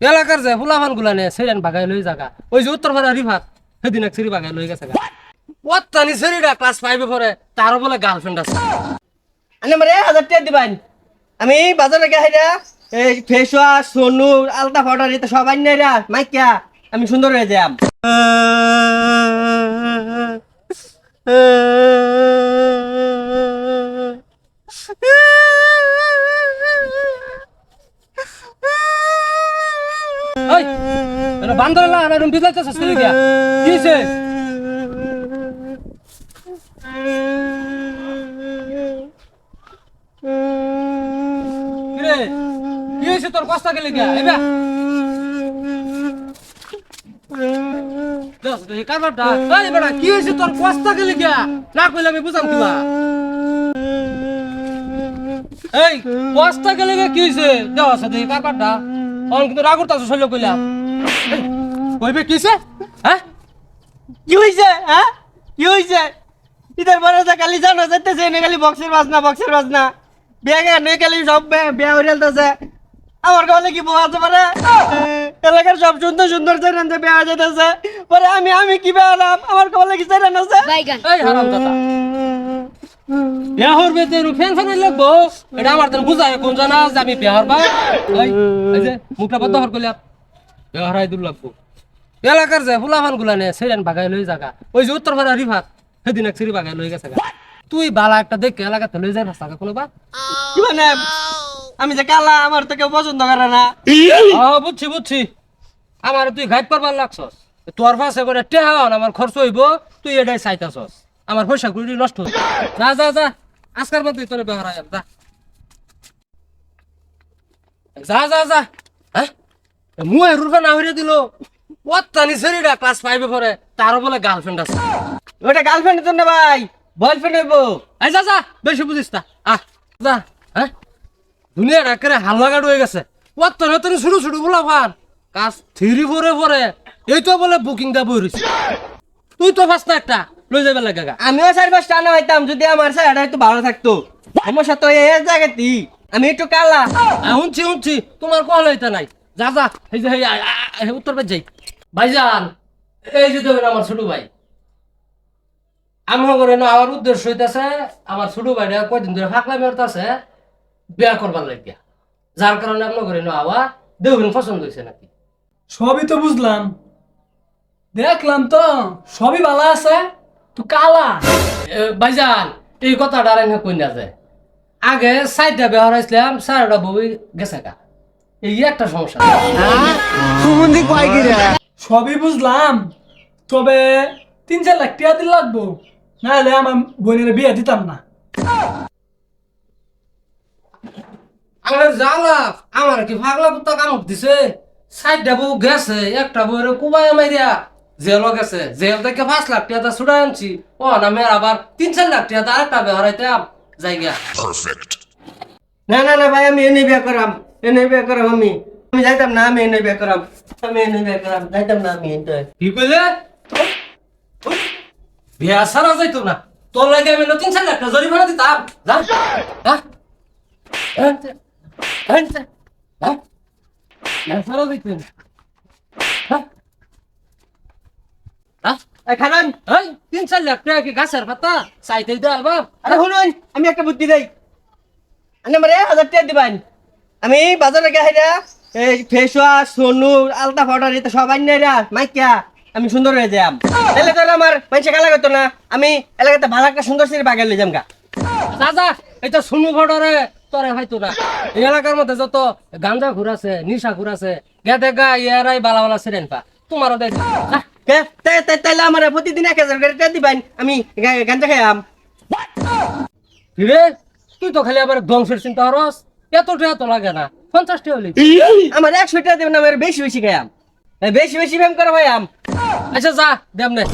এলাকার যে ফুলাফানগুলা নে সেরেন বাগাই লই জাগা। ওই যে উত্তর পাড়া রিফাত সেদিন এক সেরি বাগাই লই গেছে ওত্তানি সেরিটা ক্লাস ফাইভে পড়ে তারও বলে গার্লফ্রেন্ড আছে। আনে মারে হাজার টাকা দিবান আমি বাজারে গে হাইরা, এই ফেস ওয়াশ সোনু, আলতা পাউডার এটা সব আইন রা, মাইকা, আমি সুন্দর হয়ে যাম এটা বান্দর লা আর রুম বিজাইতেছ সেরি দিয়া কি হইছে? কি রে কি হইছে তোর কষ্ট গেলে গিয়া এবা। দস দেখি কারবারটা এই বেটা, কি হইছে তোর কষ্ট গেলে গিয়া না কইলে আমি বুঝাম কিবা। এই, কষ্ট গেলে গিয়া কি হইছে? আছে, দেখি কারবারটা অন কিন্তু রাগুর তাছ শৈল কইলাম কইবে কিছে হ্যাঁ? কি হইছে হ্যাঁ? কি হইছে? ইতার পরে তো খালি জানো যেতেছে এনে খালি বক্সের বাজনা বক্সের বাজনা। বিয়া গে নে খালি সব বে- বিয়া হইয়ালতেছে আমার কাছে কি বউ আছে পারে? এলাকার সব সুন্দর সুন্দর চেরান যে বিয়া যেতেছে পরে আমি আমি কি বিয়া হলাম? আমার কাছে কি চেরান আছে? এই হারাম দাদা বিয়াহর বেতে রু ফ্যান ফ্যান লাগবো। এটা আমার তো বুঝায় কোন জানা যে আমি বিয়াহর বা? এই যে মুখটা বদ্ধ হর কইলা বিয়াহর আই দূর লাগবো এলাকার যে ফুলাফানগুলা নে সেরেন বাগাই লই জাগা ওই যে উত্তর পাড়া রিফাত সেদিন এক সেরি বাগাই লই গেছে তুই বালা একটা দেখ দেখে এলাকাতে লই যাই ভাষা কোনো বা? কি মানে? আমি যে কালা আমার তো কেউ পছন্দ করে না। ও বুঝছি বুঝছি। আমার তুই ঘাট পারবার লাগছস। তোর পাশে করে টেহান আমার খরচ হইব তুই এটাই চাইতাছস। আমার পয়সা গুলি নষ্ট। যা যা যা। আজকার মধ্যে তোর ব্যবহার যা। যা যা যা। হ্যাঁ? মুয়ে রুফে না হইরে দিল। ওত্তানি সেরিটা ক্লাস ফাইভে পড়ে, তারও বলে গার্লফ্রেন্ড আছে। ওটা গার্লফ্রেন্ড তো না ভাই বয়ফ্রেন্ড এই যা যা, বেশি বুঝিস না। আহ যা হ্যাঁ? দুনিয়াটা করে হালুয়া গাড় হয়ে গেছে। ওত্তানি ওত্তানি শুরু শুরু, বলা ফান কাজ থ্রি ফোরে পরে এই তো বলে বুকিং দা বই তুই তো একটা। লই যাবে লাগে গা। আমিও চার পাঁচটা আনা হইতাম যদি আমার স্যারটা একটু ভালো থাকতো। সমস্যা তো এই জায়গাতেই। আমি একটু কালা। শুনছি শুনছি। তোমার কল হইতে নাই। যা যা এই যে উত্তর পেয়ে যাই ভাইজান এই যে দেখেন আমার ছোট ভাই। আমি করে না আমার উদ্দেশ্য হইতেছে আমার ছোট ভাইরা কয়দিন ধরে ফাঁকলা মেরতেছে বিয়া করবার লাগিয়া। যার কারণে আপনার করে না আওয়া দেখবেন পছন্দ হয়েছে নাকি। সবই তো বুঝলাম। দেখলাম তো সবই ভালো আছে। তুই কালা ভাইজান এই কথাটা আর কই না যায় আগে সাইডটা ব্যবহার হয়েছিলাম সারটা বই গেছে কা এই একটা সমস্যা সবই বুঝলাম। তবে তিন চার লাখ টাকা দিন লাগবো। নাহলে আমার বোনের বিয়ে দিতাম না। আমার জ্বালা আমার কি পাগলা কুত্তা কামড় দিছে? সাইডটা বউ গেছে একটা বউরে কুবাই মাইরিয়া জেলও গেছে। জেল থেকে পাঁচ লাখ টাকা ছুড়াই আনছি। ও না মেয়ের আবার তিন চার লাখ টাকা আরেকটা বেহরাইতাম জায়গা। না না না ভাই আমি এনে বিয়ে করাম। এনে বিয়ে করাম আমি। আমি যাইতাম না আমি এনে বিয়ে করাম। আমি এনে বিয়ে করাম যাইতাম না আমি এনে কি কইলে? বিয়া সারা যাইতো না। তোর লাগে আমি তিন চার লাখ টাকা জরিমানা দিতাম। যা। হ্যাঁ হ্যাঁ বিয়া সারা যাইতো না। হ্যাঁ হ্যাঁ খানান এই তিন চার লাখ টাকা কি গাছের পাতা? চাইতে দে আলবাম আরে শুনুন আমি একটা বুদ্ধি দেই। আনে মারে হাজার টাকা দিবান। আমি বাজারে গে হাইরা এই ফেস ওয়াশ সোনু আলতা পাউডার এটা সব আইন রা মাইকা আমি সুন্দর হয়ে যাম। তাহলে তো আমার মানুষে কালা করতো না আমি এলাকাতে ভালো একটা সুন্দর সিঁড়ি বাগান লই যাম গা। যা এটা শুনু ভডরে তোরে হয়তো না। এই এলাকার মধ্যে যত গাঞ্জা ঘুরাছে নিশা ঘুরাছে গে দেখা ইয়ারাই বালা বালা সিরেন পা তোমারও দেখ। তাইলে আমার প্রতিদিন এক হাজার করে টাকা দিবান আমি গা- গাঞ্জা খাইয়াম। কিরে তুই তো খালি আবার ধ্বংসের চিন্তা হরস এত টাকা তো লাগে না পঞ্চাশ টাকা হলি। আমার একশো টাকা দেবেন আমার বেশি বেশি খাইয়াম। এই বেশি বেশি ফেম করে ভাইয়াম। আচ্ছা যা দেব নে।